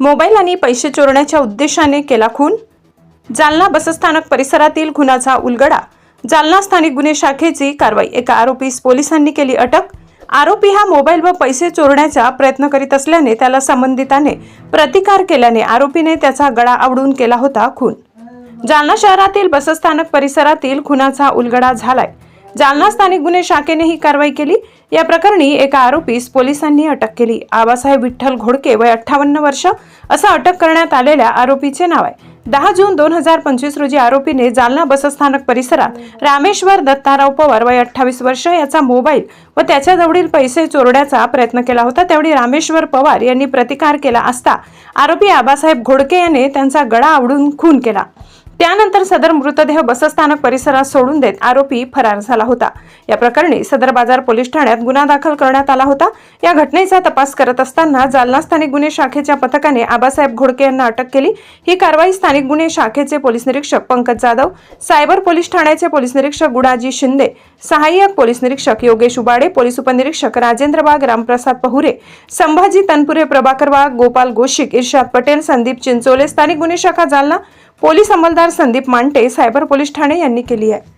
Mobile आणि पैसे चोरण्याच्या उद्देशाने केला खून? जालना बसस्थानक परिसरातील खुनाचा उलगडा. जालना स्थानिक गुन्हे शाखेची कारवाई. एका आरोपीस पोलिसांनी केली अटक. आरोपी हा मोबाईल व पैसे चोरण्याचा प्रयत्न करीत असल्याने त्याला संबंधिताने प्रतिकार केल्याने आरोपीने त्याचा गळा आवडून केला होता खून. जालना शहरातील बसस्थानक परिसरातील खुनाचा उलगडा झालाय. जालना स्थानिक गुन्हे शाखेने ही कारवाई केली. या प्रकरणी एका आरोपीस पोलिसांनी अटक केली. आबासाहेब विठ्ठल घोडके वय अठ्ठावन्न वर्ष असं अटक करण्यात आलेल्या आरोपीचे नाव आहे. दहा जून दोन हजार पंचवीस रोजी आरोपीने जालना बसस्थानक परिसरात रामेश्वर दत्ताराव पवार वय अठ्ठावीस वर्ष याचा मोबाईल व त्याच्याजवळील पैसे चोरण्याचा प्रयत्न केला होता. त्यावेळी रामेश्वर पवार यांनी प्रतिकार केला असता आरोपी आबासाहेब घोडके याने त्यांचा गळा आवडून खून केला. त्यानंतर सदर मृतदेह बसस्थानक परिसरात सोडून देत आरोपी फरार झाला होता. या प्रकरणी सदर बाजार पोलीस ठाण्यात गुन्हा दाखल करण्यात आला होता. या घटनेचा तपास करत असताना जालना स्थानिक गुन्हे शाखेच्या पथकाने आबासाहेब घोडके यांना अटक केली. ही कारवाई स्थानिक गुन्हे शाखेचे पोलीस निरीक्षक पंकज जाधव सायबर पोलीस ठाण्याचे पोलीस निरीक्षक गुडाजी शिंदे सहाय्यक पोलीस निरीक्षक योगेश उबाडे पोलीस उपनिरीक्षक राजेंद्र बाग रामप्रसाद पहुरे संभाजी तनपुरे प्रभाकर वाघ गोपाल गोशिक इर्शाद पटेल संदीप चिंचोले स्थानिक गुन्हे शाखा जालना पोलीस अंमलदार संदीप मांटे सायबर पोलीस ठाणे यांनी केली आहे.